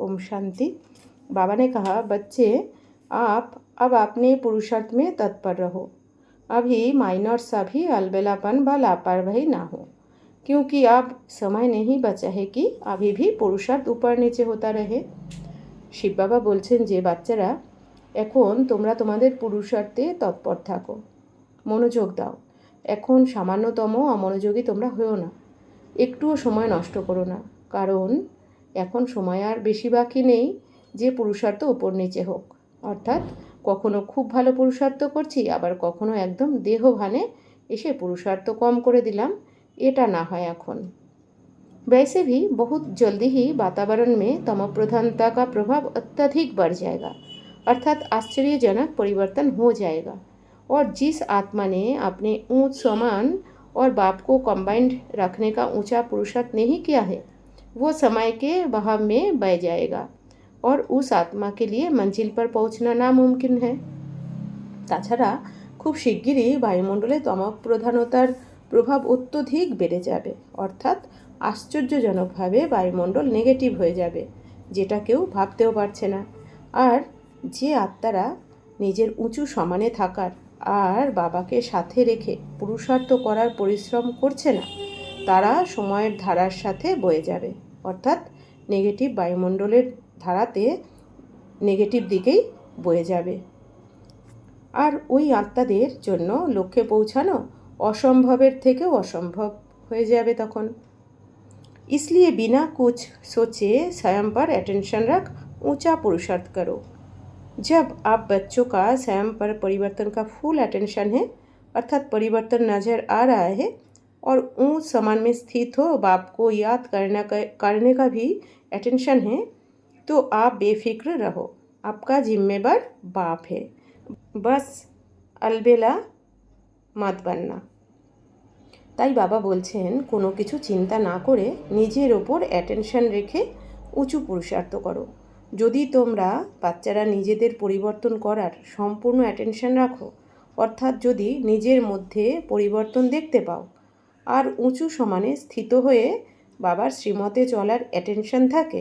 ओम शांति बाबा ने कहा बच्चे आप अब अपने पुरुषार्थ में तत्पर रहो अभी माइनर सा भी अलबेलापन व लापरवाही ना हो क्योंकि अब समय नहीं बचा है कि अभी भी পুরুষার্থ উপর নিচে হতা রহে শিব বাবা বলছেন যে বাচ্চারা এখন তোমরা তোমাদের পুরুষার্থে তৎপর থাকো মনোযোগ দাও এখন সামান্যতম অমনোযোগী তোমরা হয়েও না একটুও সময় নষ্ট করো না কারণ এখন সময় আর বেশি বাকি নেই যে পুরুষার্থ উপর নিচে হোক অর্থাৎ কখনো খুব ভালো পুরুষার্থ করছি আবার কখনো একদম দেহ ভানে এসে পুরুষার্থ কম করে দিলাম এটা না হয় এখন वैसे भी बहुत जल्दी ही वातावरण में तम प्रधानता का प्रभाव अत्यधिक बढ़ जाएगा अर्थात आश्चर्यजनक परिवर्तन हो जाएगा और जिस आत्मा ने अपने ऊंच समान और बाप को कंबाइंड रखने का ऊंचा पुरुषार्थ नहीं किया है वो समय के बहाव में बह जाएगा और उस आत्मा के लिए मंजिल पर पहुंचना नामुमकिन है তাছাড়া খুব শিগগিরই বায়ুমণ্ডলে তমক প্রধানতার প্রভাব অত্যধিক বেড়ে যাবে অর্থাৎ আশ্চর্যজনকভাবে বায়ুমণ্ডল নেগেটিভ হয়ে যাবে যেটা কেউ ভাবতেও পারছে না আর যে আত্মারা নিজের উঁচু সমানে থাকার আর বাবাকে সাথে রেখে পুরুষার্থ করার পরিশ্রম করছে না তারা সময়ের ধারার সাথে বয়ে যাবে অর্থাৎ নেগেটিভ বায়ুমণ্ডলের ধারাতে নেগেটিভ দিকেই বয়ে যাবে আর ওই আত্মাদের জন্য লক্ষ্যে পৌঁছানো অসম্ভবের থেকেও অসম্ভব হয়ে যাবে তখন इसलिए बिना कुछ सोचे स्वयं पर अटेंशन रख ऊंचा पुरुषार्थ करो जब आप बच्चों का स्वयं पर परिवर्तन का फुल अटेंशन है अर्थात परिवर्तन नज़र आ रहा है और ऊंच समान में स्थित हो बाप को याद करना करने का भी अटेंशन है तो आप बेफिक्र रहो आपका जिम्मेदार बाप है बस अलबेला मत बनना তাই বাবা বলছেন কোনো কিছু চিন্তা না করে নিজের ওপর অ্যাটেনশন রেখে উঁচু পুরুষার্থ করো যদি তোমরা বাচ্চারা নিজেদের পরিবর্তন করার সম্পূর্ণ অ্যাটেনশন রাখো অর্থাৎ যদি নিজের মধ্যে পরিবর্তন দেখতে পাও আর উঁচু সমানে স্থিত হয়ে বাবার শ্রীমতে চলার অ্যাটেনশন থাকে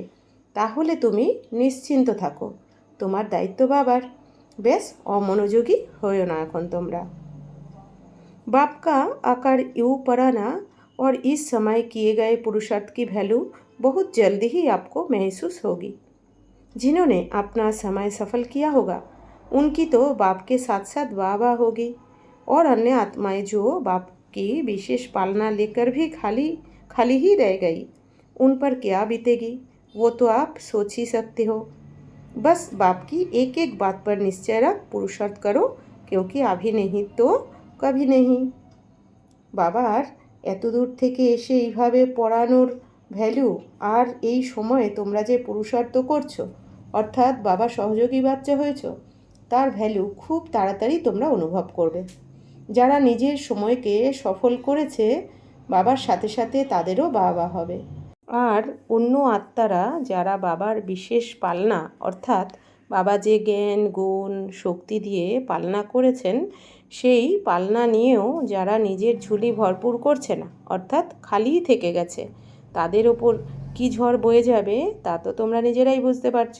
তাহলে তুমি নিশ্চিন্ত থাকো তোমার দায়িত্ব বাবার বেশ অমনোযোগী হয়েও না এখন তোমরা बाप का आकार यूँ पढ़ाना और इस समय किए गए पुरुषार्थ की वैल्यू बहुत जल्दी ही आपको महसूस होगी जिन्होंने अपना समय सफल किया होगा उनकी तो बाप के साथ साथ वाह वाह होगी और अन्य आत्माएं जो बाप की विशेष पालना लेकर भी खाली खाली ही रह गई उन पर क्या बीतेगी वो तो आप सोच ही सकते हो बस बाप की एक एक बात पर निश्चय रख पुरुषार्थ करो क्योंकि अभी नहीं तो কবি নেই বাবার এত দূর থেকে এসে এইভাবে পড়ানোর ভ্যালু আর এই সময়ে তোমরা যে পুরুষার্থ করছো অর্থাৎ বাবা সহযোগী বাচ্চা হয়েছ তার ভ্যালু খুব তাড়াতাড়ি তোমরা অনুভব করবে যারা নিজের সময়কে সফল করেছে, বাবার সাথে সাথে তাদেরও বাবা হবে। আর অন্য আত্মারা যারা বাবার বিশেষ পালনা, অর্থাৎ বাবা যে জ্ঞান, গুণ, শক্তি দিয়ে পালনা করেছেন, সেই পালনা নিয়েও যারা নিজের ঝুলি ভরপুর করছে না, অর্থাৎ খালিই থেকে গেছে, তাদের ওপর কী ঝড় বয়ে যাবে, তা তো তোমরা নিজেরাই বুঝতে পারছ।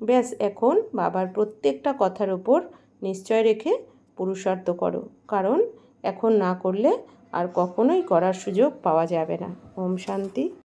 ব্যাস, এখন বাবার প্রত্যেকটা কথার ওপর নিশ্চয় রেখে পুরুষার্থ করো। কারণ এখন না করলে আর কখনোই করার সুযোগ পাওয়া যাবে না। ওম শান্তি।